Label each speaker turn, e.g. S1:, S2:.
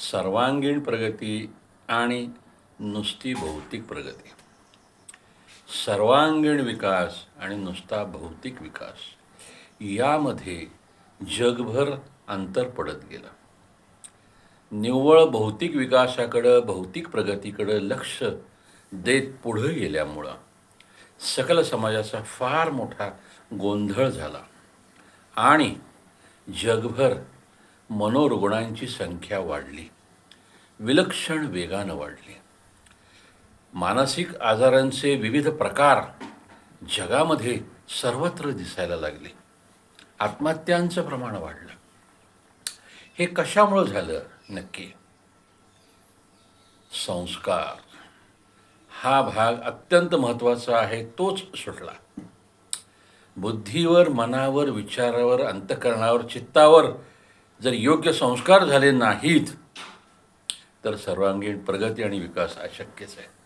S1: सर्वांगीण प्रगती आणि नुसती भौतिक प्रगती. सर्वांगीण विकास आणि नुसता भौतिक विकास यामध्ये जगभर अंतर पडत गेलं. निव्वळ भौतिक विकासाकडं भौतिक प्रगतीकडं लक्ष देत पुढं गेल्यामुळं सकल समाजाचा फार मोठा गोंधळ झाला. आणि जगभर मनोरुग्णांची संख्या वाढली. विलक्षण वेगानं वाढली. मानसिक आजारांचे विविध प्रकार जगामध्ये सर्वत्र दिसायला लागले. आत्महत्यांचं प्रमाण वाढलं. हे कशामुळं झालं नक्की? संस्कार. हा भाग अत्यंत महत्त्वाचा आहे तोच सुटला. बुद्धीवर मनावर विचारावर अंतकरणावर चित्तावर जर योग्य संस्कार झाले नाहीत तर सर्वांगीण प्रगती आणि विकास अशक्यच आहे.